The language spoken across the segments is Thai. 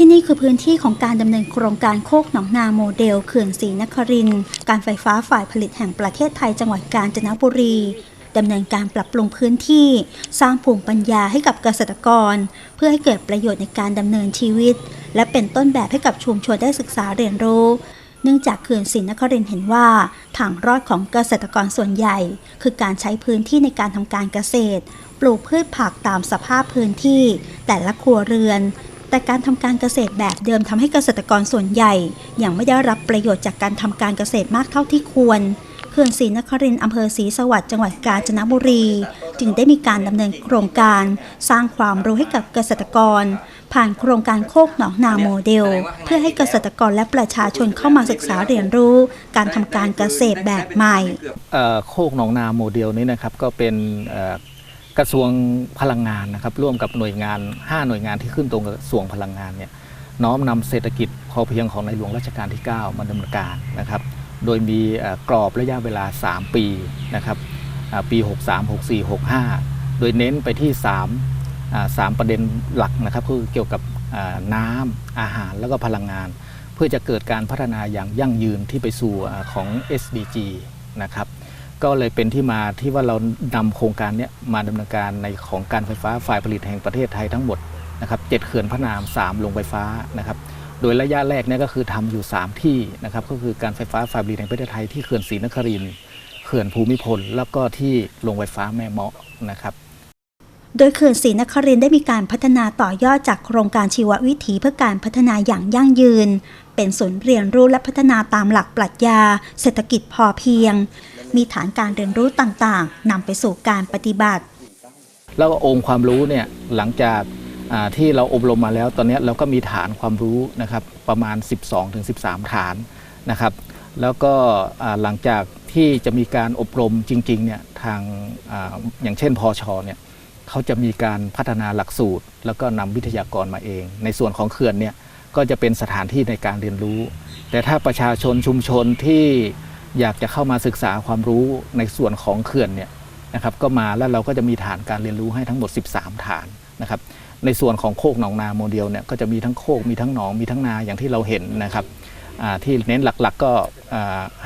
ที่นี่คือพื้นที่ของการดำเนินโครงการโคกหนองนาโมเดลเขื่อนศรีนครินการไฟฟ้าฝ่ายผลิตแห่งประเทศไทยจังหวัดกาญจนบุรีดำเนินการปรับปรุงพื้นที่ สร้างภูมิปัญญาให้กับเกษตรกร เพื่อให้เกิดประโยชน์ในการดำเนินชีวิต และเป็นต้นแบบให้กับชุมชนได้ศึกษาเรียนรู้ เนื่องจากเขื่อนศรีนครินเห็นว่าทางรอดของเกษตรกรส่วนใหญ่ คือการใช้พื้นที่ในการทำการเกษตร ปลูกพืชผักตามสภาพพื้นที่ แต่ละครัวเรือน แต่การทำการเกษตรแบบเดิมทำให้เกษตรกรส่วนใหญ่ยังไม่ได้รับประโยชน์จากการทำการเกษตรมากเท่าที่ควรเขื่อนศรีนครินทร์อำเภอศรีสวัสดิ์จังหวัดกาญจนบุรี จึงได้มีการดำเนินโครงการสร้างความรู้ให้กับเกษตรกร ผ่านโครงการโคกหนองนาโมเดล เพื่อให้เกษตรกรและประชาชนเข้ามาศึกษาเรียนรู้ การทำการเกษตรแบบใหม่เอ่อโคกหนองนาโมเดลนี้นะครับก็เป็นเอ่อ กระทรวงพลังงานนะครับร่วมกับหน่วยงาน 5 หน่วยงานที่ขึ้นตรงกับกระทรวงพลังงานเนี่ยน้อมนำเศรษฐกิจพอเพียงของในหลวงรัชกาลที่ 9 มาดำเนินการนะครับ โดยมีกรอบระยะเวลา 3 ปีนะครับอ่าปี 63 64 65 โดยเน้นไปที่3อ่าสามประเด็นหลักนะครับคือเกี่ยวกับน้ำอาหารแล้วก็พลังงาน เพื่อจะเกิดการพัฒนาอย่างยั่งยืนที่ไปสู่ของ SDG นะครับ ก็เลยเป็นที่มาที่ว่าเรานำโครงการนี้มาดำเนินการในของการไฟฟ้าฝ่ายผลิตแห่งประเทศไทยทั้งหมดนะครับเจ็ดเขื่อนพระนาม3โรงไฟฟ้านะครับโดยระยะแรกเนี่ยก็คือทำอยู่ 3 ที่นะครับก็คือการไฟฟ้าฝ่ายผลิตแห่งประเทศไทยที่เขื่อนศรีนครินทร์เขื่อนภูมิพล แล้วก็ที่โรงไฟฟ้าแม่เมาะนะครับโดยเขื่อนศรีนครินได้มีการพัฒนาต่อยอดจากโครงการชีววิถีเพื่อการพัฒนาอย่างยั่งยืน เป็นศูนย์เรียนรู้และพัฒนาตามหลักปรัชญา เศรษฐกิจพอเพียง มีฐานการเรียนรู้ต่างๆนำไปสู่การปฏิบัติ แล้วก็องค์ความรู้เนี่ยหลังจากที่เราอบรมมาแล้ว ตอนนี้เราก็มีฐานความรู้นะครับประมาณ 12-13 ฐานนะครับ แล้วก็หลังจากที่จะมีการอบรมจริงๆเนี่ยทางออย่างเช่นพอชเนี่ยเขาจะมีการพัฒนาหลักสูตร แล้วก็นำวิทยากรมาเอง ในส่วนของเขื่อนเนี่ยก็จะเป็นสถานที่ในการเรียนรู้ แต่ถ้าประชาชนชุมชนที่ อยากจะเข้ามาศึกษาความรู้ในส่วนของเขื่อนเนี่ยนะครับก็มาแล้วเราก็จะมีฐานการเรียนรู้ให้ทั้งหมด 13 ฐานนะครับในส่วนของโคกหนองนาโมเดลเนี่ยก็จะมีทั้งโคกมีทั้งหนองมีทั้งนาอย่างที่เราเห็นนะครับที่เน้นหลักๆก็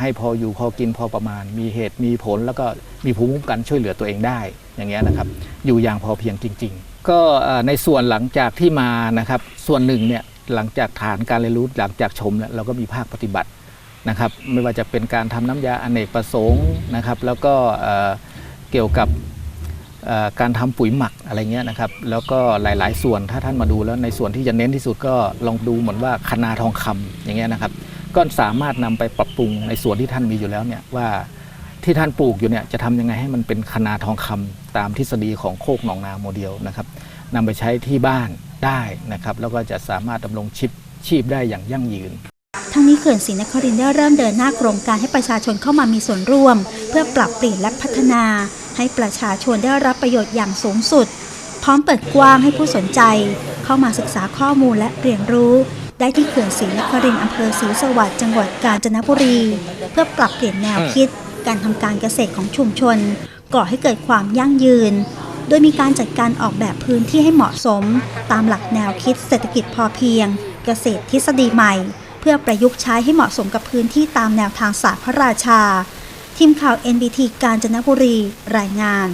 ให้พออยู่พอกินพอประมาณ มีเหตุมีผลแล้วก็มีภูมิคุ้มกันช่วยเหลือตัวเองได้อย่างเงี้ยนะครับอยู่อย่างพอเพียงจริง ๆ ก็ในส่วนหลังจากที่มานะครับส่วนหนึ่งเนี่ยหลังจากฐานการเรียนรู้หลังจากชมเนี่ยเราก็มีภาคปฏิบัติ นะครับไม่ว่าจะเป็นการทำน้ำยาอเนกประสงค์นะครับ แล้วก็เกี่ยวกับการทำปุ๋ยหมักอะไรเงี้ยนะครับ แล้วก็หลาย ๆ ส่วนถ้าท่านมาดูแล้วในส่วนที่จะเน้นที่สุดก็ลองดูเหมือนว่าคณาทองคำอย่างเงี้ยนะครับ ก็สามารถนำไปปรับปรุงในส่วนที่ท่านมีอยู่แล้วเนี่ยว่าที่ท่านปลูกอยู่เนี่ยจะทำยังไงให้มันเป็นคณาทองคำตามทฤษฎีของโคกหนองนาโมเดลนะครับนำไปใช้ที่บ้านได้นะครับ แล้วก็จะสามารถดำรงชีพชีพได้อย่างยั่งยืน ทั้งนี้เขื่อนศรีนครินทร์ได้เริ่มเดินหน้าโครงการให้ประชาชนเข้ามามีส่วนร่วม เพื่อปรับเปลี่ยนและพัฒนา ให้ประชาชนได้รับประโยชน์อย่างสูงสุด พร้อมเปิดกว้างให้ผู้สนใจ เข้ามาศึกษาข้อมูลและเรียนรู้ ได้ที่เขื่อนศรีนครินทร์อำเภอศรีสวัสดิ์จังหวัดกาญจนบุรี เพื่อปรับเปลี่ยนแนวคิด การทำการเกษตรของชุมชน ก่อให้เกิดความยั่งยืนโดยมีการจัดการออกแบบพื้นที่ให้เหมาะสม ตามหลักแนวคิดเศรษฐกิจพอเพียง เกษตรทฤษฎีใหม่ เพื่อประยุกต์ใช้ให้เหมาะสมกับพื้นที่ตามแนวทางศาสตร์พระราชา ทีมข่าว NBT กาญจนบุรี รายงาน